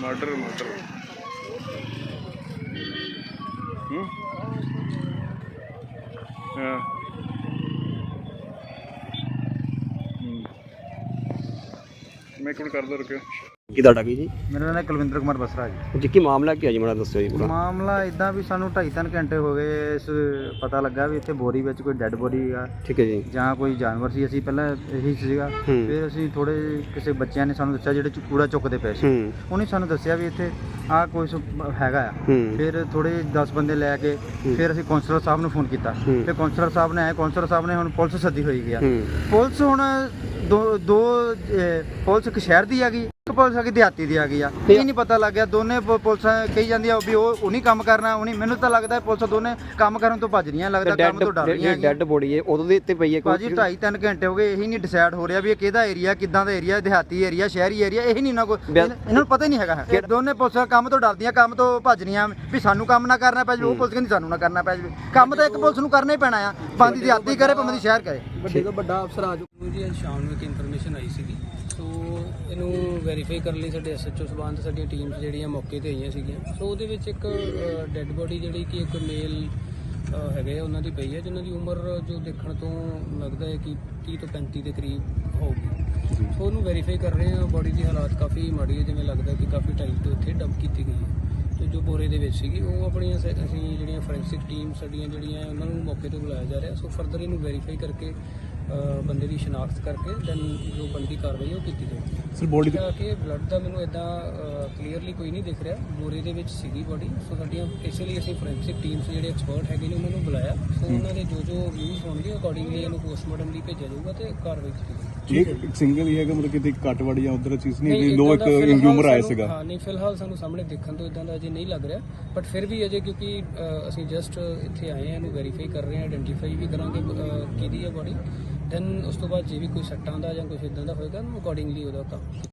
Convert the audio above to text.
Murder murder ਹੂੰ ਹਾਂ ਮੈਂ ਕੋਲ ਕਰਦਾ ਰੁਕਿਓ ਕੀ ਤੁਹਾਡਾ ਕੀ ਜੀ? ਮੇਰਾ ਨਾਮ ਕੁਲਵਿੰਦਰ ਕੁਮਾਰ ਬਸਰਾ ਜੀ। ਜੀ ਕੀ ਮਾਮਲਾ ਕੀ ਹੈ ਜੀ? ਮੈਨੂੰ ਦੱਸਿਓ ਜੀ ਪੂਰਾ। ਮਾਮਲਾ ਇਦਾਂ ਵੀ ਸਾਨੂੰ 2.5 ਘੰਟੇ ਹੋ ਗਏ ਇਸ ਪਤਾ ਲੱਗਾ ਵੀ ਇੱਥੇ ਬੋਰੀ ਵਿੱਚ ਕੋਈ ਡੈੱਡ ਬੋਡੀ ਆ। ਠੀਕ ਹੈ ਜੀ। ਜਾਂ ਕੋਈ ਜਾਨਵਰ ਸੀ ਅਸੀਂ ਪਹਿਲਾਂ ਇਹੀ ਸੀਗਾ। ਹੂੰ। ਫਿਰ ਅਸੀਂ ਥੋੜੇ ਕਿਸੇ ਬੱਚਿਆਂ ਨੇ ਸਾਨੂੰ ਦੱਸਿਆ ਜਿਹੜੇ ਚ ਕੂੜਾ ਚੁੱਕਦੇ ਪਏ ਸੀ। ਹੂੰ। ਉਹਨੇ ਸਾਨੂੰ ਦੱਸਿਆ ਵੀ ਇੱਥੇ ਆ ਕੋਈ ਸੁ- ਹੈਗਾ ਆ। ਹੂੰ। ਫਿਰ ਥੋੜੇ 10 ਬੰਦੇ ਲੈ ਕੇ ਫਿਰ ਅਸੀਂ ਕੌਂਸਲਰ ਸਾਹਿਬ ਨੂੰ ਫੋਨ ਕੀਤਾ। ਹੂੰ। ਫਿਰ ਕੌਂਸਲਰ ਸਾਹਿਬ ਨੇ ਆਏ। ਕੌਂਸਲਰ ਸਾਹਿਬ ਨੇ ਹੁਣ ਪੁਲਿਸ ਸੱਦੀ ਹੋਈ ਗਿਆ। ਹੂੰ। ਪੁਲਿਸ ਹੁਣ ਦੋ ਦੋ ਅਹ, ਪੁਲਿਸ ਇੱਕ ਸ਼ਹਿਰ ਦੀ ਆ ਗਈ। ਇੱਕ ਪੁਲਿਸ ਆ ਗਈ ਦਿਹਾਤੀ ਦੀ ਆ ਗਈ ਆ। ਇਹ ਨਹੀਂ ਪਤਾ ਲੱਗ ਗਿਆ ਦੋਨੇ ਪੁ- ਪੁਲਿਸਾਂ ਕਹੀ ਜਾਂਦੀਆਂ ਵੀ ਉਹ ਉਹਨੀ ਕੰਮ ਕਰਨਾ ਉਹਨੀ ਮੈਨੂੰ ਤਾਂ ਲੱਗਦਾ ਪੁਲਿਸ ਦੋਨੇ ਕੰਮ ਕਰਨ ਤੋਂ ਭੱਜ ਰਹੀਆਂ ਲੱਗਦਾ ਕੰਮ ਤੋਂ ਡਰ ਰਹੀਆਂ ਡੈਡ ਡੈਡ ਬੋਡੀ ਹੈ ਉਦੋਂ ਦੇ ਉੱਤੇ ਪਈ ਹੈ ਭਾਜੀ 2.5 3 ਘੰਟੇ ਹੋ ਗਏ ਇਹੀ ਨਹੀਂ ਡਿਸਾਈਡ ਹੋ ਰਿਹਾ ਵੀ ਇਹ ਕਿਹਦਾ ਏਰੀਆ ਕਿੱਦਾਂ ਦਾ ਏਰੀਆ ਦਿਹਾਤੀ ਏਰੀਆ ਸ਼ਹਿਰੀ ਏਰੀਆ ਇਹੀ ਨਹੀਂ ਨਾ ਕੋਈ ਇਹਨਾਂ ਇਹਨਾਂ ਨੂੰ ਪਤਾ ਹੀ ਨਹੀਂ ਹੈਗਾ। ਇਹ ਦੋਨੇ ਪੁਲਿਸਾਂ ਕੰਮ ਤੋਂ ਡਰਦੀਆਂ ਕੰਮ ਤੋਂ ਭੱਜ ਰਹੀਆਂ ਵੀ ਸਾਨੂੰ ਕੰਮ ਨਾ ਕਰਨਾ ਪੈ ਜਾਵੇ ਉਹ ਪੁਲਿਸ ਕਹਿੰਦੀ ਸਾਨੂੰ ਨਾ ਕਰਨਾ ਪੈ ਜਾਵੇ। ਕੰਮ ਤਾਂ ਇੱਕ ਪੁਲਿਸ ਨੂੰ ਕਰਨਾ ਹੀ ਪੈਣਾ ਆ। ਬੰਦੀ ਦਿਹਾਤੀ ਕਰੇ ਭਾਵੇਂ ਦੀ ਸ਼ਹਿਰ ਕਰੇ। ਵੱਡੇ ਤੋਂ ਵੱਡਾ ਅਫਸਰ ਆ ਚੁੱਕਾ ਜੀ ਅੱਜ ਸ਼ਾਮ ਨੂੰ ਇੱਕ ਇਨਫੋਰਮੇਸ਼ਨ ਆਈ ਸੀਗੀ। ਸੋ ਇਹਨੂੰ ਵੈਰੀਫਾਈ ਕਰਨ ਲਈ ਸਾਡੇ ਐਸਐਚਓ ਸਬਾਨ ਤੇ ਸਾਡੀਆਂ ਟੀਮਸ ਜਿਹੜੀਆਂ ਮੌਕੇ ਤੇ ਆਈਆਂ ਸੀਗੀਆਂ। ਸੋ ਉਹਦੇ ਵਿੱਚ ਇੱਕ ਡੈੱਡ ਬੋਡੀ ਜਿਹੜੀ ਕਿ ਇੱਕ ਮੇਲ ਹੈਗੇ ਆ, ਉਹਨਾਂ ਦੀ ਪਈ ਹੈ ਜਿਨ੍ਹਾਂ ਦੀ ਉਮਰ ਜੋ ਦੇਖਣ ਤੋਂ ਲੱਗਦਾ ਹੈ ਕਿ 30 ਤੋਂ 35 ਦੇ ਕਰੀਬ ਹੋਊਗੀ। ਸੋ ਉਹਨੂੰ ਵੈਰੀਫਾਈ ਕਰ ਰਹੇ ਹਾਂ ਬੋਡੀ ਦੀ ਹਾਲਾਤ ਕਾਫੀ ਮਾੜੀ ਹੈ ਜਿਵੇਂ ਲੱਗਦਾ ਕਿ ਕਾਫੀ ਟਾਈਮ ਤੋਂ ਇੱਥੇ ਡੰਪ ਕੀਤੀ ਗਈ ਹੈ। ਤੇ ਜੋ ਬੋਰੇ ਦੇ ਵਿੱਚ ਸੀਗੀ ਉਹ ਆਪਣੀਆਂ ਸ- ਅਸੀਂ ਜਿਹੜੀਆਂ ਫੋਰੈਂਸਿਕ ਟੀਮ ਸਾਡੀਆਂ ਜਿਹੜੀਆਂ ਉਹਨਾਂ ਨੂੰ ਮੌਕੇ ਤੇ ਬੁਲਾਇਆ ਜਾ ਰਿਹਾ। ਸੋ ਫਰਦਰ ਇਹਨੂੰ ਵੈਰੀਫਾਈ ਕਰਕੇ ਬੰਦੇ ਦੀ ਸ਼ਨਾਖਤ ਕਰਕੇ ਦੈਨ ਜੋ ਬੰਦੀ ਕਾਰਵਾਈ ਉਹ ਕੀਤੀ ਜਾਏਗੀ ਸਰ ਬੋਡੀ ਤਾਂ ਕਿ ਬਲੱਡ ਦਾ ਮੈਨੂੰ ਇਦਾਂ ਕਲੀਅਰਲੀ ਕੋਈ ਨਹੀਂ ਦਿਖ ਰਿਹਾ। ਬੋਰੇ ਦੇ ਵਿੱਚ ਸੀਗੀ ਬੋਡੀ ਸੋ ਸਾਡੀਆਂ ਇਸੇ ਲਈ ਅਸੀਂ ਫੋਰੈਂਸਿਕ ਟੀਮਸ ਜਿਹੜੇ ਐਕਸਪਰਟ ਹੈਗੇ ਨੇ ਉਹਨਾਂ ਨੂੰ ਬੁਲਾਇਆ। ਸੋ ਉਹਨਾਂ ਦੇ ਜੋ ਜੋ ਵਿਊਜ਼ ਹੋਣਗੇ ਅਕੋਰਡਿੰਗਲੀ ਇਹਨੂੰ ਪੋਸਟਮਾਰਟਮ ਲਈ ਭੇਜਿਆ ਜਾਊਗਾ ਤੇ ਕਾਰਵਾਈ ਕੀਤੀ ਜਾਊਗੀ। ਇੱਕ ਸਿੰਗਲ ਹੀ ਹੈਗਾ ਮਤਲਬ ਕਿਤੇ ਕੱਟ ਵੜ ਜਾਂ ਉਧਰ ਚੀਜ਼ ਨਹੀਂ, ਨਹੀਂ ਦੋ ਇੱਕ ਦਾ ਫਿਲਹਾਲ ਇੰਗਿਊਮਰ ਆਇਆ ਸਾਨੂੰ- ਸੀਗਾ। ਹਾਂ ਨਹੀਂ ਫਿਲਹਾਲ ਸਾਨੂੰ ਸਾਹਮਣੇ ਦੇਖਣ ਤੋਂ ਇਦਾਂ ਦਾ ਅਜੇ ਨਹੀਂ ਲੱਗ ਰਿਹਾ। ਬਟ ਫਿਰ ਵੀ ਅਜੇ ਕਿਉਂਕਿ ਅਸੀਂ ਜਸਟ ਇੱਥੇ ਆਏ ਹਾਂ ਇਹਨੂੰ ਵੈਰੀਫਾਈ ਕਰ ਰਹੇ ਹਾਂ ਆਇਡੈਂਟੀਫਾਈ ਵੀ ਕਰਾਂਗੇ ਕਿਹਦੀ ਹੈ ਬੋਡੀ ਦੈਨ ਉਸ ਤੋਂ ਬਾਅਦ ਜੇ ਵੀ ਕੋਈ ਸੱਟਾਂ ਦਾ ਜਾਂ ਕੁਝ ਇਦਾਂ ਦਾ ਹੋਏਗਾ, ਉਹਨੂੰ ਅਕੋਰਡਿੰਗਲੀ ਉਹਦਾ ਕੰਮ